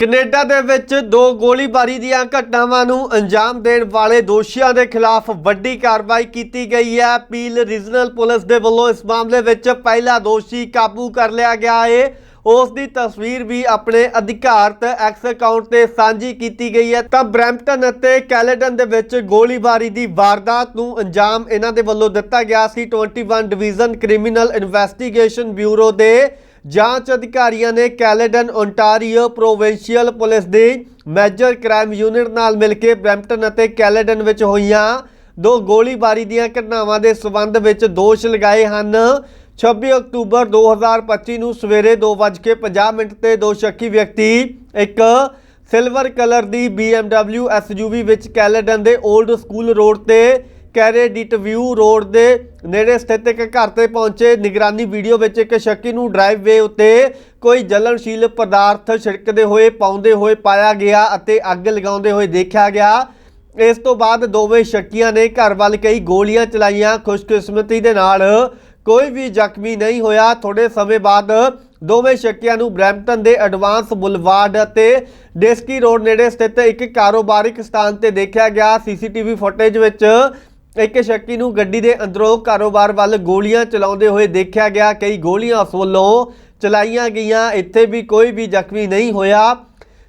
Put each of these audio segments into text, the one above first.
Canada ਦੇ ਵਿੱਚ ਦੋ ਗੋਲੀਬਾਰੀ ਦੀਆਂ ਘਟਨਾਵਾਂ ਨੂੰ ਅੰਜਾਮ ਦੇਣ ਵਾਲੇ ਦੋਸ਼ੀਆਂ ਦੇ ਖਿਲਾਫ ਵੱਡੀ ਕਾਰਵਾਈ ਕੀਤੀ ਗਈ ਹੈ। ਪੀਲ ਰੀਜਨਲ ਪੁਲਿਸ ਦੇ ਵੱਲੋਂ ਇਸ ਮਾਮਲੇ ਵਿੱਚ ਪਹਿਲਾ ਦੋਸ਼ੀ ਕਾਬੂ ਕਰ ਲਿਆ ਗਿਆ ਹੈ ਉਸ ਦੀ ਤਸਵੀਰ ਵੀ ਆਪਣੇ ਅਧਿਕਾਰਤ ਐਕਸ ਅਕਾਊਂਟ ਤੇ ਸਾਂਝੀ ਕੀਤੀ ਗਈ ਹੈ। ਤਾਂ ਬ੍ਰੈਂਪਟਨ ਅਤੇ ਕੈਲੇਡਨ ਦੇ ਵਿੱਚ ਗੋਲੀਬਾਰੀ ਦੀ ਵਾਰਦਾਤ ਨੂੰ ਅੰਜਾਮ ਇਹਨਾਂ ਦੇ ਵੱਲੋਂ ਦਿੱਤਾ ਗਿਆ ਸੀ। 21 ਡਿਵੀਜ਼ਨ ਕ੍ਰਿਮੀਨਲ ਇਨਵੈਸਟੀਗੇਸ਼ਨ ਬਿਊਰੋ ਦੇ ਜਾਂਚ ਅਧਿਕਾਰੀਆਂ ਨੇ ਕੈਲੇਡਨ ਓਨਟਾਰੀਓ ਪ੍ਰੋਵਿੰਸ਼ੀਅਲ ਪੁਲਿਸ ਦੀ ਮੈਜਰ ਕ੍ਰਾਈਮ ਯੂਨਿਟ ਨਾਲ ਮਿਲ ਕੇ ਬ੍ਰੈਂਪਟਨ ਅਤੇ ਕੈਲੇਡਨ ਵਿੱਚ ਹੋਈਆਂ ਦੋ ਗੋਲੀਬਾਰੀ ਦੀਆਂ ਘਟਨਾਵਾਂ ਦੇ ਸਬੰਧ ਵਿੱਚ ਦੋਸ਼ ਲਗਾਏ ਹਨ। 26 ਅਕਤੂਬਰ 2025 ਨੂੰ ਸਵੇਰੇ 2:50 ਮਿੰਟ ਤੇ ਦੋ ਸ਼ੱਕੀ ਵਿਅਕਤੀ, ਇੱਕ ਸਿਲਵਰ ਕਲਰ ਦੀ BMW SUV ਵਿੱਚ ਕੈਲੇਡਨ ਦੇ 올ਡ ਸਕੂਲ ਰੋਡ ਤੇ ਕੈਰੇਡਿਟ ਵਿਊ ਰੋਡ ਦੇ ਨੇੜੇ ਸਥਿਤ ਇੱਕ ਘਰ ਤੇ ਪਹੁੰਚੇ ਨਿਗਰਾਨੀ ਵੀਡੀਓ ਵਿੱਚ ਇੱਕ ਸ਼ੱਕੀ ਨੂੰ ਡਰਾਈਵਵੇ ਉੱਤੇ ਕੋਈ ਜਲਣਸ਼ੀਲ ਪਦਾਰਥ ਛਿੜਕਦੇ ਹੋਏ, ਪਾਉਂਦੇ ਹੋਏ ਪਾਇਆ ਗਿਆ ਅਤੇ ਅੱਗ ਲਗਾਉਂਦੇ ਹੋਏ ਦੇਖਿਆ ਗਿਆ। ਇਸ ਤੋਂ ਬਾਅਦ ਦੋਵੇਂ ਸ਼ੱਕੀਆਂ ਨੇ ਘਰ ਵੱਲ ਕਈ ਗੋਲੀਆਂ ਚਲਾਈਆਂ। ਖੁਸ਼ਕਿਸਮਤੀ ਦੇ ਨਾਲ ਕੋਈ ਵੀ ਜ਼ਖਮੀ ਨਹੀਂ ਹੋਇਆ। ਥੋੜੇ ਸਮੇਂ ਬਾਅਦ ਦੋਵੇਂ ਸ਼ੱਕੀਆਂ ਨੂੰ ਬ੍ਰੈਂਪਟਨ ਦੇ ਐਡਵਾਂਸ ਬੁਲਵਾਰਡ ਅਤੇ ਡੇਸਕੀ ਰੋਡ ਨੇੜੇ ਸਥਿਤ ਇੱਕ ਕਾਰੋਬਾਰਿਕ ਸਥਾਨ ਤੇ ਦੇਖਿਆ ਗਿਆ। ਸੀਸੀਟੀਵੀ ਫੁਟੇਜ ਵਿੱਚ ਇੱਕ ਸ਼ੱਕੀ ਨੂੰ ਗੱਡੀ ਦੇ ਅੰਦਰੋਂ ਕਾਰੋਬਾਰ ਵੱਲ ਗੋਲੀਆਂ ਚਲਾਉਂਦੇ ਹੋਏ ਦੇਖਿਆ ਗਿਆ। ਕਈ ਗੋਲੀਆਂ ਉਸ ਵੱਲੋਂ ਚਲਾਈਆਂ ਗਈਆਂ। ਇੱਥੇ ਵੀ ਕੋਈ ਵੀ ਜ਼ਖਮੀ ਨਹੀਂ ਹੋਇਆ।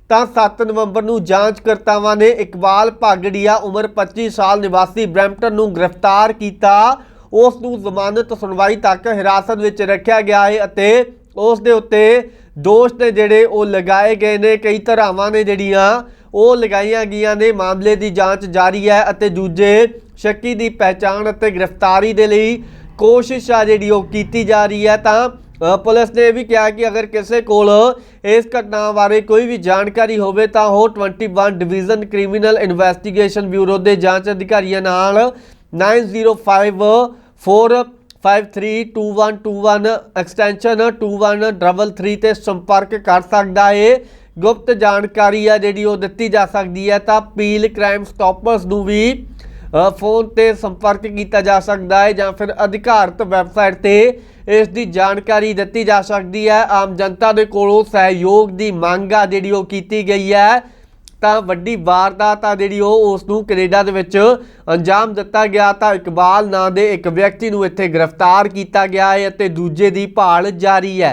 ਤਾਂ 7 ਨਵੰਬਰ ਨੂੰ ਜਾਂਚਕਰਤਾਵਾਂ ਨੇ ਇਕਬਾਲ ਭਾਗੜੀਆ, ਉਮਰ 25 ਸਾਲ, ਨਿਵਾਸੀ ਬ੍ਰੈਂਪਟਨ ਨੂੰ ਗ੍ਰਿਫਤਾਰ ਕੀਤਾ। ਉਸ ਨੂੰ ਜ਼ਮਾਨਤ ਸੁਣਵਾਈ ਤੱਕ ਹਿਰਾਸਤ ਵਿੱਚ ਰੱਖਿਆ ਗਿਆ ਹੈ ਅਤੇ ਉਸ ਦੇ ਉੱਤੇ ਦੋਸ਼ ਨੇ ਜਿਹੜੇ ਉਹ ਲਗਾਏ ਗਏ ਨੇ। ਕਈ ਧਾਰਾਵਾਂ ਨੇ ਜਿਹੜੀਆਂ ਉਹ ਲਗਾਈਆਂ ਗਈਆਂ ਨੇ। ਮਾਮਲੇ ਦੀ ਜਾਂਚ ਜਾਰੀ ਹੈ ਅਤੇ ਦੂਜੇ ਸ਼ੱਕੀ ਦੀ ਪਹਿਚਾਣ ਅਤੇ ਗ੍ਰਿਫਤਾਰੀ ਦੇ ਲਈ ਕੋਸ਼ਿਸ਼ ਆ ਜਿਹੜੀ ਉਹ ਕੀਤੀ ਜਾ ਰਹੀ ਹੈ। ਤਾਂ ਪੁਲਿਸ ਨੇ ਇਹ ਵੀ ਕਿਹਾ ਕਿ ਅਗਰ ਕਿਸੇ ਕੋਲ ਇਸ ਘਟਨਾ ਬਾਰੇ ਕੋਈ ਵੀ ਜਾਣਕਾਰੀ ਹੋਵੇ ਤਾਂ ਉਹ 21 ਡਿਵੀਜ਼ਨ ਕ੍ਰਿਮੀਨਲ ਇਨਵੈਸਟੀਗੇਸ਼ਨ ਬਿਊਰੋ ਦੇ ਜਾਂਚ ਅਧਿਕਾਰੀਆਂ ਨਾਲ 9054532121 ਐਕਸਟੈਂਸ਼ਨ 2133 ਤੇ ਸੰਪਰਕ ਕਰ ਸਕਦਾ ਹੈ ਗੁਪਤ ਜਾਣਕਾਰੀ ਆ ਜਿਹੜੀ ਉਹ ਦਿੱਤੀ ਜਾ ਸਕਦੀ ਹੈ, ਤਾਂ ਪੀਲ ਕ੍ਰਾਈਮ ਸਟਾਪਰਸ ਨੂੰ ਵੀ ਫੋਨ ਤੇ ਸੰਪਰਕ ਕੀਤਾ ਜਾ ਸਕਦਾ ਹੈ ਜਾਂ ਫਿਰ ਅਧਿਕਾਰਤ ਵੈਬਸਾਈਟ ਤੇ ਇਸ ਦੀ ਜਾਣਕਾਰੀ ਦਿੱਤੀ ਜਾ ਸਕਦੀ ਹੈ। ਆਮ ਜਨਤਾ ਦੇ ਕੋਲੋਂ ਸਹਿਯੋਗ ਦੀ ਮੰਗ ਆ ਜਿਹੜੀ ਉਹ ਕੀਤੀ ਗਈ ਹੈ। ਤਾਂ ਵੱਡੀ ਵਾਰਦਾਤ ਆ ਜਿਹੜੀ ਉਹ, ਉਸ ਨੂੰ ਕੈਨੇਡਾ ਦੇ ਵਿੱਚ ਅੰਜਾਮ ਦਿੱਤਾ ਗਿਆ। ਤਾਂ ਇਕਬਾਲ ਨਾਂ ਦੇ ਇੱਕ ਵਿਅਕਤੀ ਨੂੰ ਇੱਥੇ ਗ੍ਰਿਫਤਾਰ ਕੀਤਾ ਗਿਆ ਹੈ ਅਤੇ ਦੂਜੇ ਦੀ ਭਾਲ ਜਾਰੀ ਹੈ।